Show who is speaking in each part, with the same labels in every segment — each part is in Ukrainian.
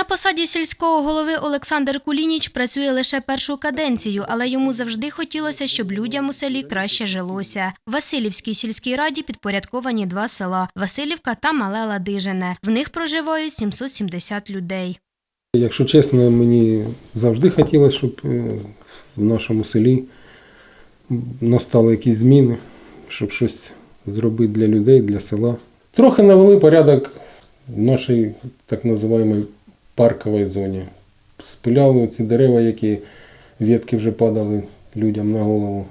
Speaker 1: На посаді сільського голови Олександр Кулініч працює лише першу каденцію, але йому завжди хотілося, щоб людям у селі краще жилося. В Васильівській сільській раді підпорядковані два села Васильівка та Мале Ладижине. В них проживають 770 людей.
Speaker 2: Якщо чесно, мені завжди хотілося, щоб е, в нашому селі настали якісь зміни, щоб щось зробити для людей, для села. Трохи навели порядок в нашій так називаємій парковій зоні. Спиляли ці дерева, які ветки вже падали людям на голову.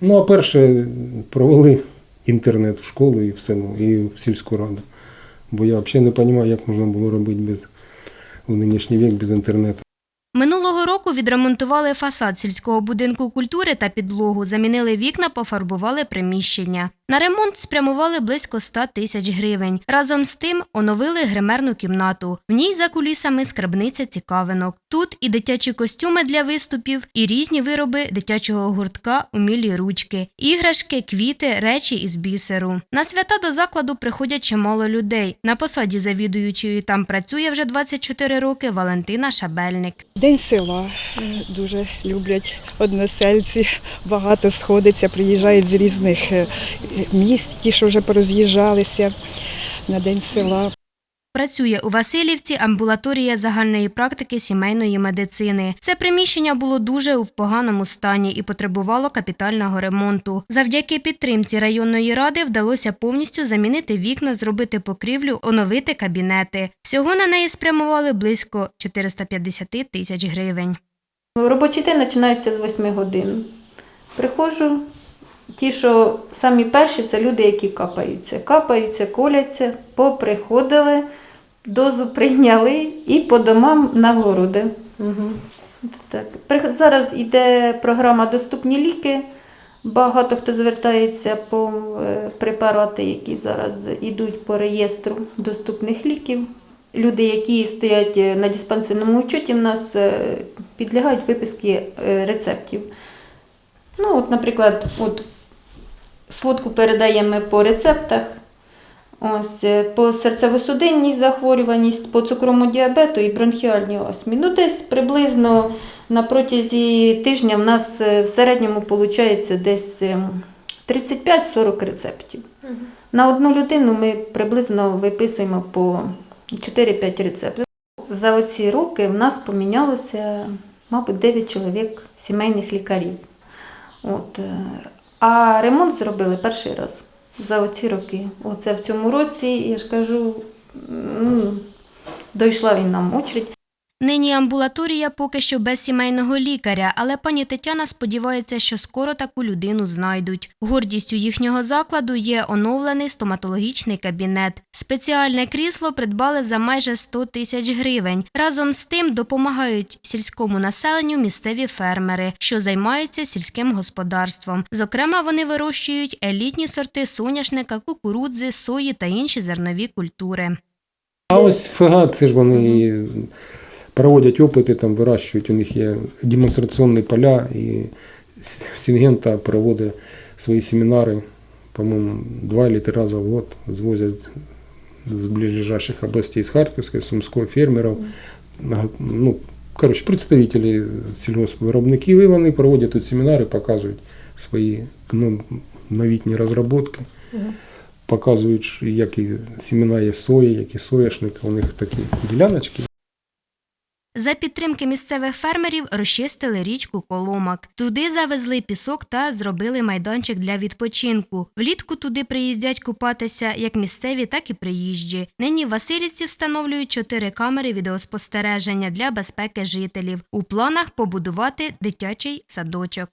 Speaker 2: Ну, а перше провели інтернет в школу і в село, і в сільську раду. Бо я взагалі не розумію, як можна було робити без у нинішній вік без інтернету.
Speaker 1: Минулого року відремонтували фасад сільського будинку культури та підлогу, замінили вікна, пофарбували приміщення. На ремонт спрямували близько 100 тисяч гривень. Разом з тим оновили гримерну кімнату. В ній за кулісами скарбниця цікавинок. Тут і дитячі костюми для виступів, і різні вироби дитячого гуртка, умілі ручки, іграшки, квіти, речі із бісеру. На свята до закладу приходять чимало людей. На посаді завідуючої там працює вже 24 роки Валентина Шабельник.
Speaker 3: День села дуже люблять односельці. Багато сходиться, приїжджають з різних е, міст, ті, що вже пороз'їжджалися на день села.
Speaker 1: Працює у Васильівці амбулаторія загальної практики сімейної медицини. Це приміщення було дуже у поганому стані і потребувало капітального ремонту. Завдяки підтримці районної ради вдалося повністю замінити вікна, зробити покрівлю, оновити кабінети. Всього на неї спрямували близько 450 тисяч гривень.
Speaker 4: Робочий день починається з 8 годин. Приходжу, ті, що самі перші, це люди, які капаються. Капаються, коляться, поприходили, дозу прийняли і по домам на городи. Угу. Так. Зараз йде програма Доступні ліки. Багато хто звертається по е, препарати, які зараз йдуть по реєстру доступних ліків. Люди, які стоять е, на диспансерному учеті, в нас е, підлягають виписки рецептів. Ну, от, наприклад, от сводку передаємо по рецептах. Ось е, по серцево-судинній захворюваність, по цукровому діабету і бронхіальній астмі. Ну, десь приблизно на протязі тижня в нас е, в середньому виходить десь ем, 35-40 рецептів. На одну людину ми приблизно виписуємо по 4-5 рецептів. За оці роки в нас помінялося, мабуть, 9 чоловік сімейних лікарів. От. е, А ремонт зробили перший раз за оці роки. Оце в цьому році, я ж кажу, ну, дійшла він нам очередь.
Speaker 1: Нині амбулаторія поки що без сімейного лікаря, але пані Тетяна сподівається, що скоро таку людину знайдуть. Гордістю їхнього закладу є оновлений стоматологічний кабінет. Спеціальне крісло придбали за майже 100 тисяч гривень. Разом з тим допомагають сільському населенню місцеві фермери, що займаються сільським господарством. Зокрема, вони вирощують елітні сорти соняшника, кукурудзи, сої та інші зернові культури.
Speaker 2: А ось ФГА, це ж вони проводять опити, там вирощують, у них є демонстраційні поля, і Сінгента проводить свої семінари, по-моєму, два чи три рази в год звозять з ближайших областей, з Харківської, Сумської, фермерів, ну, коротше, представителі сільгоспвиробників, і вони проводять тут семінари, показують свої ну, новітні розробки. Показують, які сімена є сої, які соняшники, у них такі діляночки.
Speaker 1: За підтримки місцевих фермерів розчистили річку Коломак. Туди завезли пісок та зробили майданчик для відпочинку. Влітку туди приїздять купатися як місцеві, так і приїжджі. Нині в Васильівці встановлюють чотири камери відеоспостереження для безпеки жителів. У планах побудувати дитячий садочок.